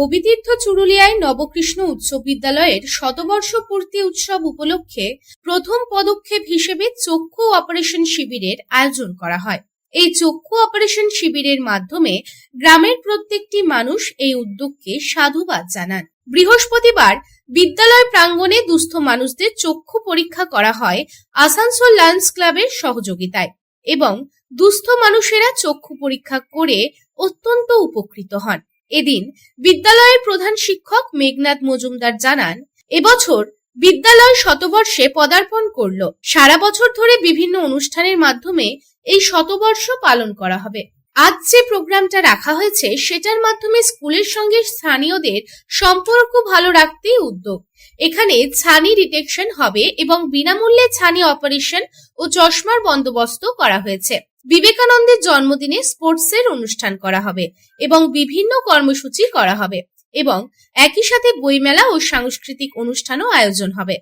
কবিতীর্থ চুরুলিয়ায় নবকৃষ্ণ উচ্চ বিদ্যালয়ের শতবর্ষ পূর্তি উৎসব উপলক্ষে প্রথম পদক্ষেপ হিসেবে চক্ষু অপারেশন শিবিরের আয়োজন করা হয়। এই চক্ষু অপারেশন শিবিরের মাধ্যমে গ্রামের প্রত্যেকটি মানুষ এই উদ্যোগকে সাধুবাদ জানান। বৃহস্পতিবার বিদ্যালয় প্রাঙ্গণে দুস্থ মানুষদের চক্ষু পরীক্ষা করা হয় আসানসোল লায়ন্স ক্লাবের সহযোগিতায় এবং দুস্থ মানুষেরা চক্ষু পরীক্ষা করে অত্যন্ত উপকৃত হন। এদিন বিদ্যালয়ের প্রধান শিক্ষক মেঘনাথ মজুমদার জানান, এবছর বিদ্যালয় শতবর্ষে পদার্পণ করল। সারা বছর ধরে বিভিন্ন অনুষ্ঠানের মাধ্যমে এই শতবর্ষ পালন করা হবে। আজ যে প্রোগ্রামটা রাখা হয়েছে, সেটার মাধ্যমে স্কুলের সঙ্গে স্থানীয়দের সম্পর্ক ভালো রাখতেই উদ্যোগ। এখানে ছানি ডিটেকশন হবে এবং বিনামূল্যে ছানি অপারেশন ও চশমার বন্দোবস্ত করা হয়েছে। বিবেকানন্দের জন্মদিনে স্পোর্টসের অনুষ্ঠান করা হবে এবং বিভিন্ন কর্মসূচি করা হবে এবং একই সাথে বইমেলা ও সাংস্কৃতিক অনুষ্ঠানও আয়োজন হবে।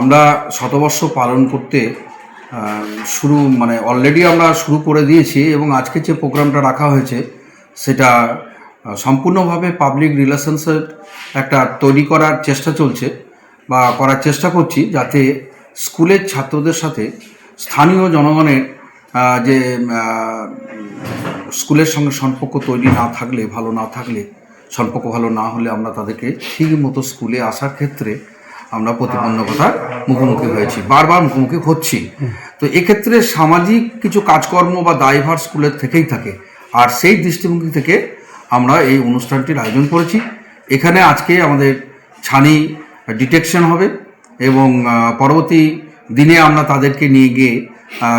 আমরা শতবর্ষ পালন করতে শুরু মানে অলরেডি আমরা শুরু করে দিয়েছি এবং আজকে যে প্রোগ্রামটা রাখা হয়েছে, সেটা সম্পূর্ণভাবে পাবলিক রিলেশনসের একটা তৈরি করার চেষ্টা চলছে বা করার চেষ্টা করছি যাতে স্কুলের ছাত্রদের সাথে স্থানীয় জনগণের যে স্কুলের সঙ্গে সম্পর্ক তৈরি না থাকলে, ভালো না থাকলে, সম্পর্ক ভালো না হলে আমরা তাদেরকে ঠিক মতো স্কুলে আসার ক্ষেত্রে আমরা প্রতিবন্ধকতার মুখোমুখি হয়েছি, বারবার মুখোমুখি হচ্ছি। তো এক্ষেত্রে সামাজিক কিছু কাজকর্ম বা দায়ভার স্কুলের থেকেই থাকে। আর সেই দৃষ্টিভঙ্গি থেকে আমরা এই অনুষ্ঠানটির আয়োজন করেছি। এখানে আজকে আমাদের ছানি ডিটেকশন হবে এবং পরবর্তী দিনে আমরা তাদেরকে নিয়ে গিয়ে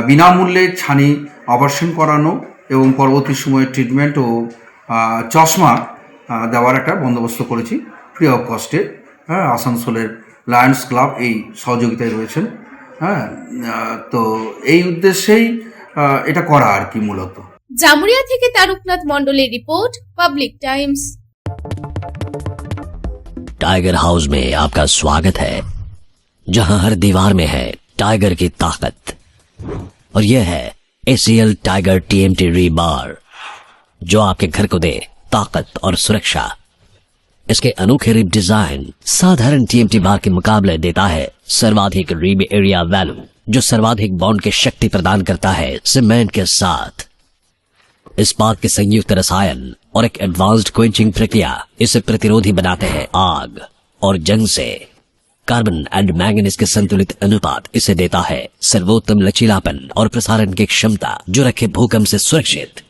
বিনামূল্যে ছানি অপারেশন করানো এবং পরবর্তী সময়ে ট্রিটমেন্ট ও চশমা দেওয়ার একটা বন্দোবস্ত করেছি। ফ্রি অফ কস্টে হ্যাঁ আসানসোলের লায়ন্স ক্লাব এই সহযোগিতায় রয়েছেন হ্যাঁ আহ, তো এই উদ্দেশ্যেই আহ, এটা করা আর কি মূলত জামুরিয়া থেকে তারকনাথ মণ্ডলের report public times tiger house में आपका स्वागत है जहां हर दीवार में है टाइगर की ताकत और यह है एसीएल टाइगर टीएमटी रीबार जो आपके घर को दे ताकत और सुरक्षा इसके अनोखे रिब डिज़ाइन साधारण टीएमटी बार के मुकाबले देता है सर्वाधिक रिब एरिया वैल्यू, जो सर्वाधिक बॉन्ड की शक्ति प्रदान करता है, सीमेंट के साथ। इस्पात के संयुक्त रसायन और एक एडवांस्ड क्वेंचिंग प्रक्रिया इसे प्रतिरोधी बनाते हैं आग और जंग से। कार्बन एंड मैंगनीज के संतुलित अनुपात इसे देता है सर्वोत्तम लचीलापन और प्रसारण की क्षमता, जो रखे भूकंप से सुरक्षित।